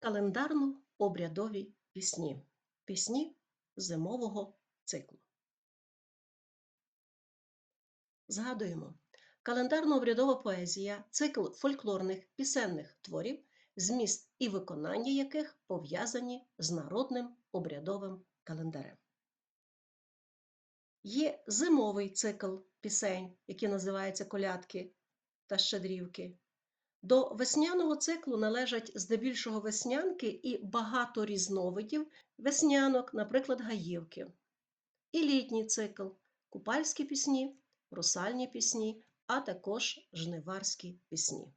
календарно-обрядові пісні, пісні зимового циклу. Згадуємо, календарно-обрядова поезія цикл фольклорних пісенних творів, зміст і виконання яких пов'язані з народним обрядовим календарем. Є зимовий цикл пісень, який називається колядки та щедрівки. До весняного циклу належать здебільшого веснянки і багато різновидів веснянок, наприклад, гаївки. І літній цикл купальські пісні, русальні пісні, а також жниварські пісні.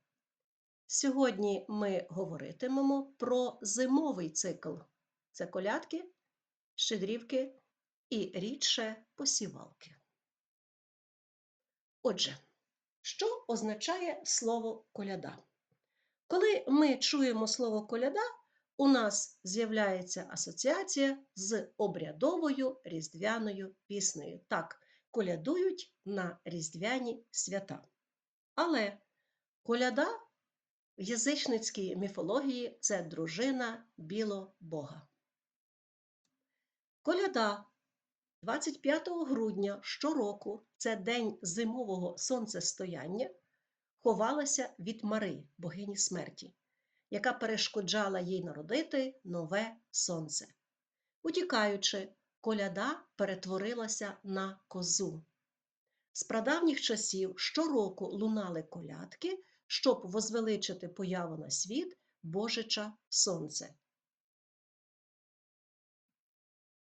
Сьогодні ми говоритимемо про зимовий цикл це колядки, щедрівки і рідше посівалки. Отже, що означає слово коляда? Коли ми чуємо слово коляда, у нас з'являється асоціація з обрядовою різдвяною піснею. Так, колядують на різдвяні свята. Але коляда в язичницькій міфології це дружина білобога. Коляда 25 грудня щороку, це день зимового сонцестояння, ховалася від Мари, богині смерті, яка перешкоджала їй народити нове сонце. Утікаючи, коляда перетворилася на козу. З прадавніх часів щороку лунали колядки, щоб возвеличити появу на світ Божича Сонце.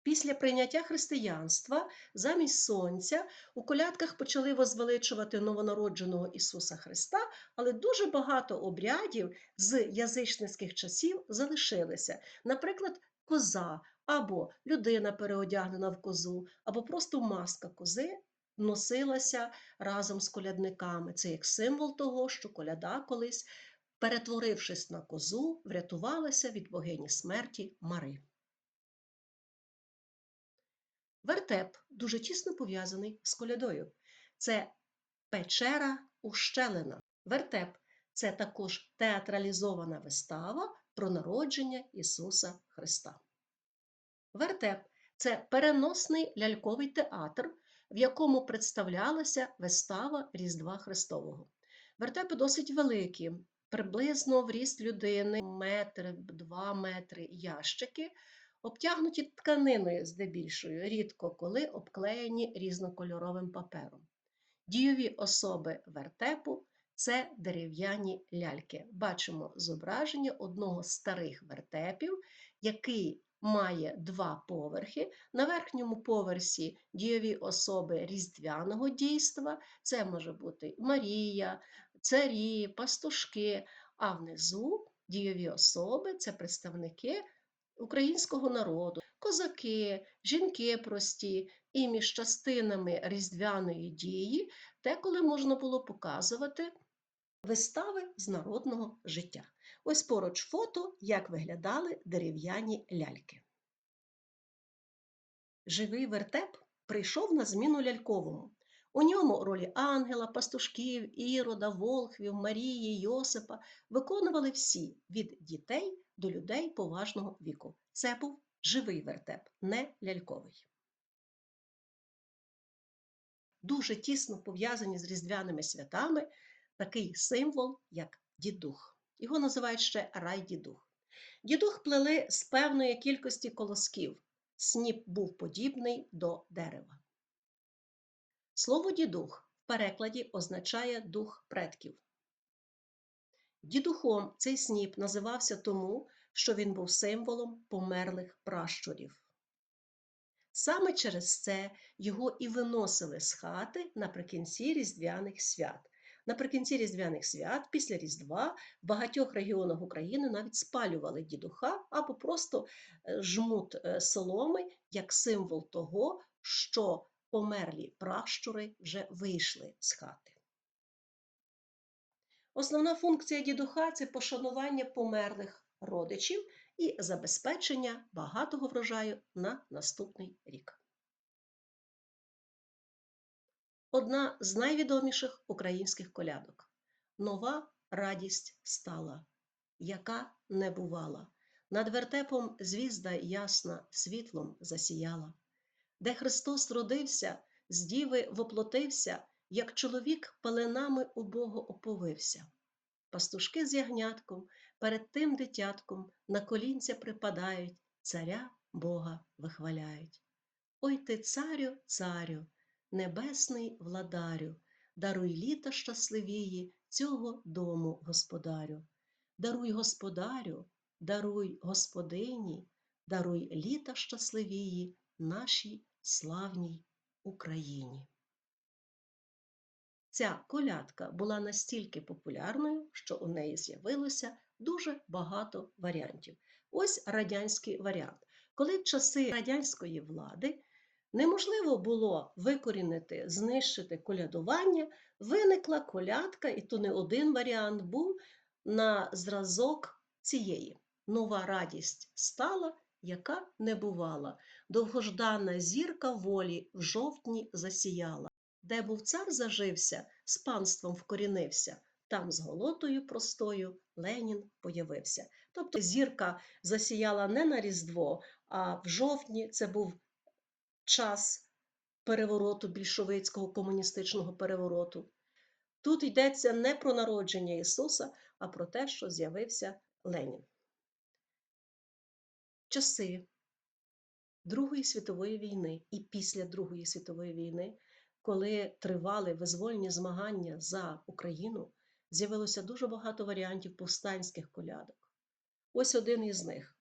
Після прийняття християнства замість сонця у колядках почали возвеличувати новонародженого Ісуса Христа, але дуже багато обрядів з язичницьких часів залишилися. Наприклад, коза або людина переодягнена в козу, або просто маска кози носилася разом з колядниками. Це як символ того, що коляда колись, перетворившись на козу, врятувалася від богині смерті Мари. Вертеп дуже тісно пов'язаний з колядою. Це печера ущелина. Вертеп це також театралізована вистава про народження Ісуса Христа. Вертеп це переносний ляльковий театр, в якому представлялася вистава Різдва Христового. Вертепи досить великі, приблизно в ріст людини метр, два метри ящики обтягнуті тканиною здебільшою, рідко коли обклеєні різнокольоровим папером. Дійові особи вертепу це дерев'яні ляльки. Бачимо зображення одного з старих вертепів, який має два поверхи. На верхньому поверсі дійові особи різдвяного дійства, це може бути Марія, царі, пастушки, а внизу дійові особи це представники українського народу, козаки, жінки прості, і між частинами різдвяної дії, деколи можна було показувати вистави з народного життя. Ось поруч фото, як виглядали дерев'яні ляльки. Живий вертеп прийшов на зміну ляльковому. У ньому ролі ангела, пастушків, ірода, волхвів, Марії, Йосипа виконували всі від дітей до людей поважного віку. Це був живий вертеп, не ляльковий. Дуже тісно пов'язані з різдвяними святами такий символ, як дідух. Його називають ще рай-дідух. Дідух плели з певної кількості колосків. Сніп був подібний до дерева. Слово дідух в перекладі означає дух предків. Дідухом цей сніп називався тому, що він був символом померлих пращурів. Саме через це його і виносили з хати наприкінці Різдвяних свят. Наприкінці Різдвяних свят, після Різдва, в багатьох регіонах України навіть спалювали дідуха або просто е, жмут е, соломи як символ того, що померлі пращури вже вийшли з хати. Основна функція дідуха це пошанування померлих родичів і забезпечення багатого врожаю на наступний рік. Одна з найвідоміших українських колядок нова радість стала, яка не бувала. Над вертепом звізда ясна світлом засіяла, де Христос родився, з діви воплотився, як чоловік пеленами убого оповився. Пастушки з ягнятком перед тим дитятком на колінця припадають, царя Бога вихваляють. Ой ти, царю, царю, небесний владарю, даруй літа щасливії цього дому господарю. Даруй господарю, даруй господині, даруй літа щасливії нашій славній Україні. Ця колядка була настільки популярною, що у неї з'явилося дуже багато варіантів. Ось радянський варіант. Коли в часи радянської влади неможливо було викорінити, знищити колядування, виникла колядка, і то не один варіант був на зразок цієї. Нова радість стала, яка не бувала. Довгождана зірка волі в жовтні засіяла. Де був цар зажився, з панством вкорінився, там з голотою простою Ленін появився. Тобто зірка засіяла не на Різдво, а в жовтні це був час перевороту більшовицького комуністичного перевороту. Тут йдеться не про народження Ісуса, а про те, що з'явився Ленін. Часи Другої світової війни і після Другої світової війни, коли тривали визвольні змагання за Україну, з'явилося дуже багато варіантів повстанських колядок. Ось один із них.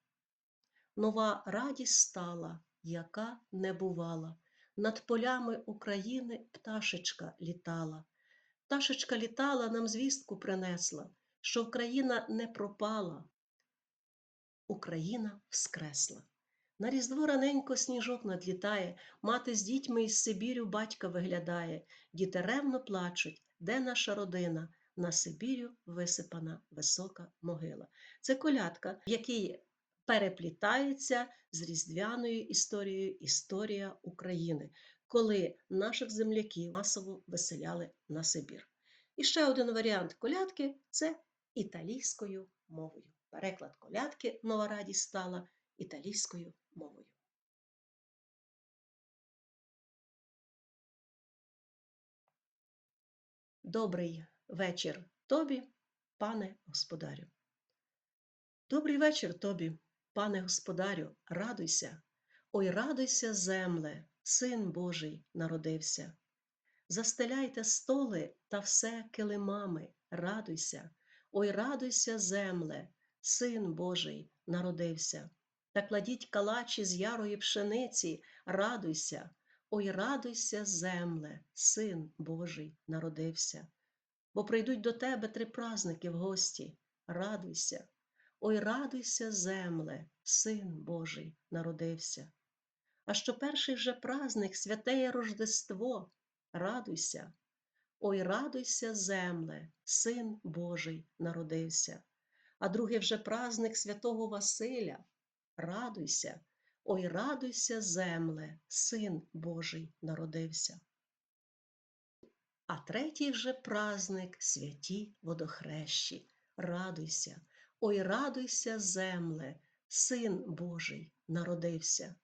Нова радість стала, яка не бувала. Над полями України пташечка літала. Пташечка літала, нам звістку принесла, що Україна не пропала. Україна вскресла. На різдво раненько сніжок надлітає, мати з дітьми із Сибірю батька виглядає, діти ревно плачуть, де наша родина? На Сибірю висипана висока могила. Це колядка, в якій переплітається з різдвяною історією історія України, коли наших земляків масово виселяли на Сибір. І ще один варіант колядки це італійською мовою. Переклад колядки Нова радість стала італійською мовою. Добрий вечір тобі, пане господарю. Добрий вечір тобі, пане господарю, радуйся, ой, радуйся, земле, син Божий народився. Застеляйте столи та все килимами, радуйся, ой, радуйся, земле, син Божий народився. Та кладіть калачі з ярої пшениці, радуйся, ой, радуйся, земле, син Божий народився. Бо прийдуть до тебе три празники в гості, радуйся, ой, радуйся, земле, син Божий народився. А що перший же праздник святеє Рождество, радуйся, ой, радуйся, земле, син Божий народився. А другий вже праздник святого Василя радуйся, ой, радуйся, земле, син Божий народився. А третій вже праздник святі водохрещі, радуйся, ой, радуйся, земле, син Божий народився.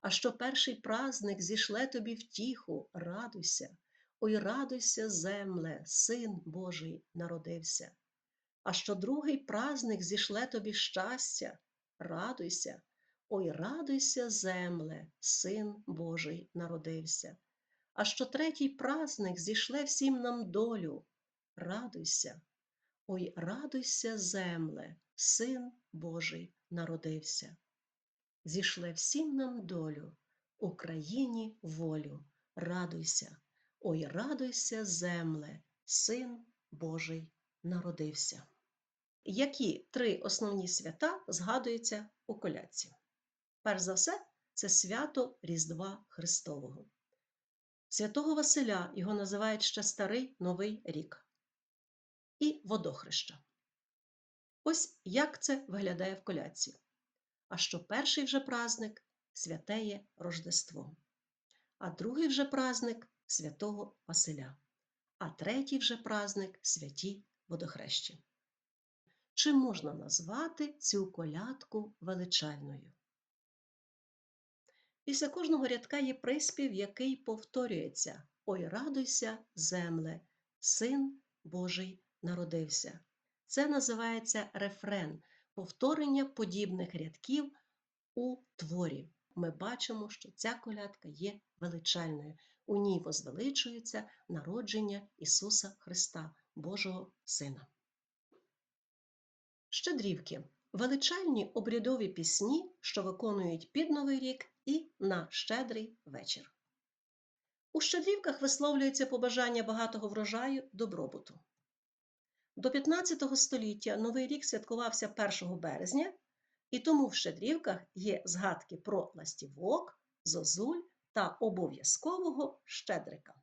А що перший праздник зішле тобі втіху, радуйся, ой, радуйся, земле, син Божий народився. А що другий праздник зішле тобі щастя, радуйся, ой, радуйся, земле, син Божий народився. А що третій праздник зішле всім нам долю, радуйся, ой, радуйся, земле, син Божий народився. Зішле всім нам долю, Україні волю, радуйся, ой, радуйся, земле, син Божий народився. Які три основні свята згадуються у колядці? Перш за все, це свято Різдва Христового. Святого Василя його називають ще Старий Новий рік і водохреща. Ось як це виглядає в колядці. А що перший вже праздник святеє Рождество, а другий вже праздник святого Василя, а третій вже праздник святі водохрещі. Чи можна назвати цю колядку величальною? Після кожного рядка є приспів, який повторюється Ой, радуйся, земле, син Божий народився. Це називається рефрен, повторення подібних рядків у творі. Ми бачимо, що ця колядка є величальною. У ній возвеличується народження Ісуса Христа, Божого Сина. Щедрівки величальні обрядові пісні, що виконують під Новий рік і на щедрий вечір. У щедрівках висловлюється побажання багатого врожаю добробуту. До 15 століття Новий рік святкувався 1 березня, і тому в щедрівках є згадки про ластівок, зозуль та обов'язкового щедрика.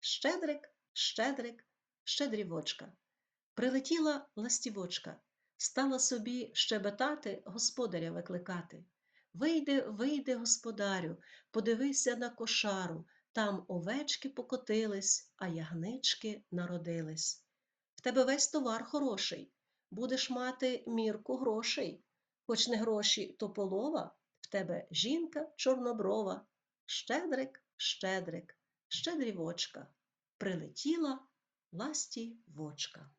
Щедрик, щедрик, щедрівочка. Прилетіла ластівочка, стала собі щебетати, господаря викликати. Вийди, вийди, господарю, подивися на кошару, там овечки покотились, а ягнички народились. В тебе весь товар хороший, будеш мати мірку грошей. Хоч не гроші, то полова, в тебе жінка чорноброва. Щедрик, щедрик, щедрівочка. Прилетіла ластівочка.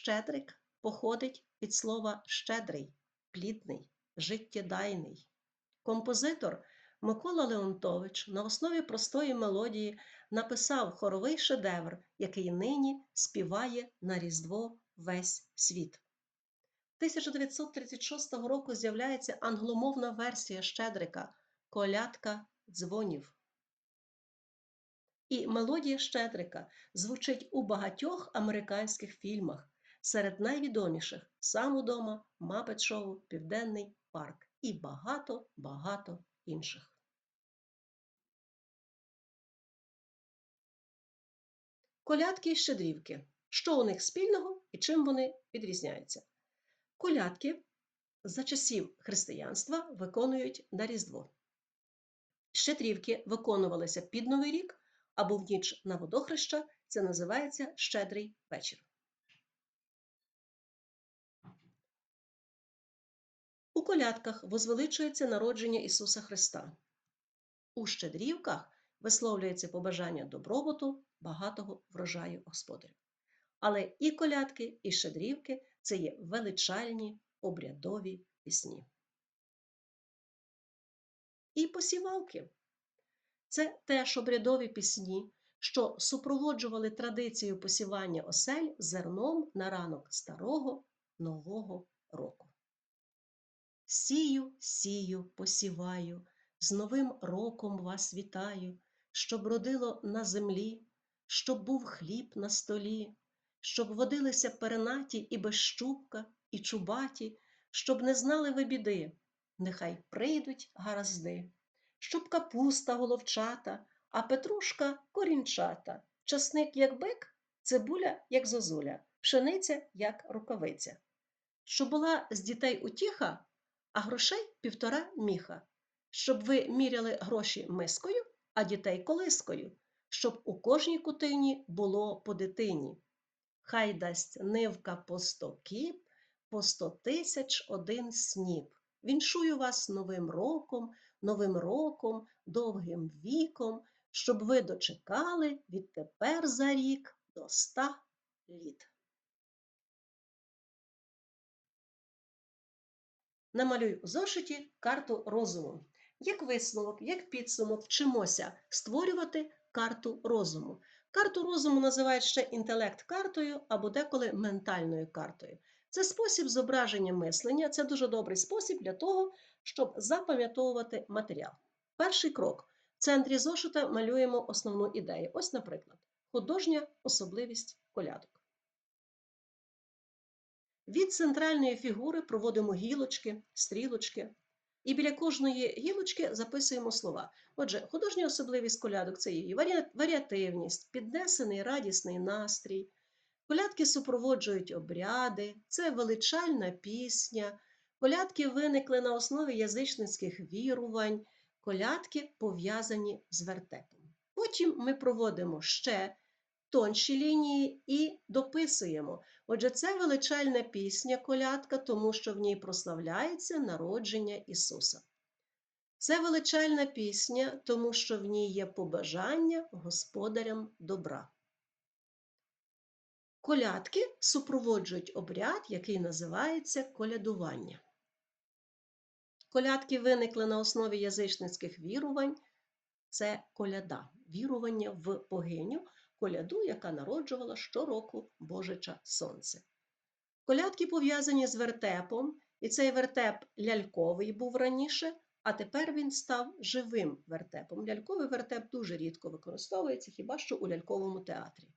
Щедрик походить від слова щедрий, плідний, життєдайний. Композитор Микола Леонтович на основі простої мелодії написав хоровий шедевр, який нині співає на Різдво весь світ. 1936 року з'являється англомовна версія Щедрика Колядка дзвонів. І мелодія Щедрика звучить у багатьох американських фільмах, серед найвідоміших сам удома, Мапет Шоу, Південний парк і багато-багато інших. Колядки і щедрівки. Що у них спільного і чим вони відрізняються? Колядки за часів християнства виконують на Різдво. Щедрівки виконувалися під Новий рік або в ніч на водохреща. Це називається щедрий вечір. У колядках возвеличується народження Ісуса Христа. У щедрівках висловлюється побажання добробуту, багатого врожаю господарю. Але і колядки, і щедрівки це є величальні обрядові пісні. І посівалки це теж обрядові пісні, що супроводжували традицію посівання осель зерном на ранок старого нового року. Сію, сію, посіваю, з Новим роком вас вітаю, щоб родило на землі, щоб був хліб на столі, щоб водилися перенаті і безщупка, і чубаті, щоб не знали ви біди, нехай прийдуть гаразди, щоб капуста головчата, а петрушка корінчата, часник, як бик, цибуля, як зозуля, пшениця, як рукавиця. Щоб була з дітей утіха, а грошей півтора міха, щоб ви міряли гроші мискою, а дітей колискою, щоб у кожній кутині було по дитині. Хай дасть нивка по сто кіп, по сто тисяч один сніп. Віншую вас новим роком, новим роком, довгим віком, щоб ви дочекали відтепер за рік до ста літ. Намалюй у зошиті карту розуму. Як висновок, як підсумок, вчимося створювати карту розуму. Карту розуму називають ще інтелект-картою або деколи ментальною картою. Це спосіб зображення мислення, це дуже добрий спосіб для того, щоб запам'ятовувати матеріал. Перший крок. В центрі зошита малюємо основну ідею. Ось, наприклад, художня особливість колядок. Від центральної фігури проводимо гілочки, стрілочки. І біля кожної гілочки записуємо слова. Отже, художня особливість колядок це її варіативність, піднесений радісний настрій. Колядки супроводжують обряди, це величальна пісня. Колядки виникли на основі язичницьких вірувань, колядки пов'язані з вертепом. Потім ми проводимо ще тонші лінії і дописуємо. Отже, це величальна пісня колядка, тому що в ній прославляється народження Ісуса. Це величальна пісня, тому що в ній є побажання господарям добра. Колядки супроводжують обряд, який називається колядування. Колядки виникли на основі язичницьких вірувань. Це коляда, вірування в богиню, коляду, яка народжувала щороку Божича Сонце. Колядки пов'язані з вертепом, і цей вертеп ляльковий був раніше, а тепер він став живим вертепом. Ляльковий вертеп дуже рідко використовується, хіба що у ляльковому театрі.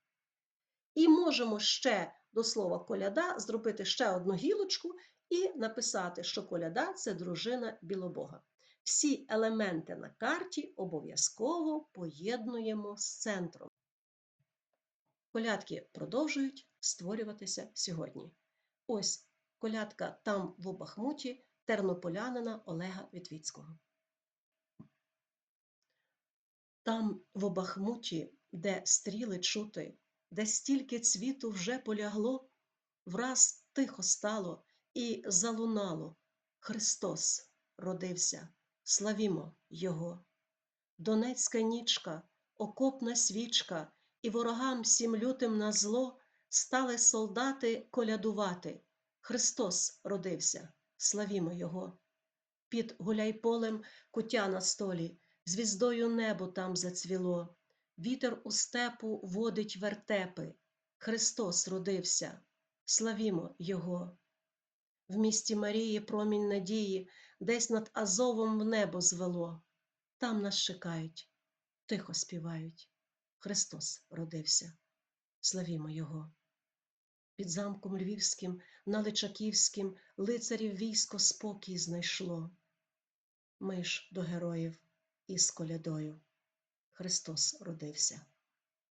І можемо ще до слова коляда зробити ще одну гілочку і написати, що коляда це дружина білобога. Всі елементи на карті обов'язково поєднуємо з центром. Колядки продовжують створюватися сьогодні. Ось колядка там в Бахмуті тернополянина Олега Вітвіцького. Там в Бахмуті, де стріли чути, де стільки цвіту вже полягло, враз тихо стало і залунало. Христос родився, славімо Його. Донецька нічка, окопна свічка, і ворогам всім лютим на зло стали солдати колядувати. Христос родився, славімо Його. Під гуляйполем куття на столі, звіздою небо там зацвіло. Вітер у степу водить вертепи. Христос родився, славімо Його. В місті Марії промінь надії десь над Азовом в небо звело. Там нас чекають, тихо співають. Христос родився, славімо Його. Під замком Львівським, на Личаківським лицарів військо спокій знайшло. Ми ж до героїв із колядою. Христос родився,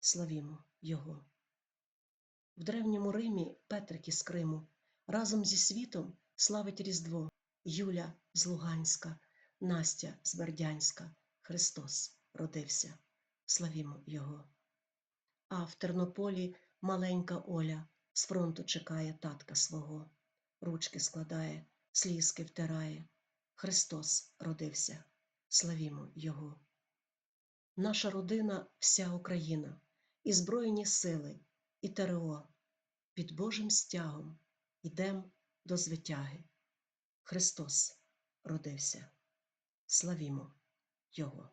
славімо Його. В древньому Римі Петрик із Криму разом зі світом славить Різдво, Юля з Луганська, Настя з Бердянська. Христос родився, славімо Його. А в Тернополі маленька Оля з фронту чекає татка свого, ручки складає, слізки втирає. Христос родився, славімо Його. Наша родина вся Україна, і Збройні сили, і ТРО. Під Божим стягом йдем до звитяги. Христос родився. Славімо Його!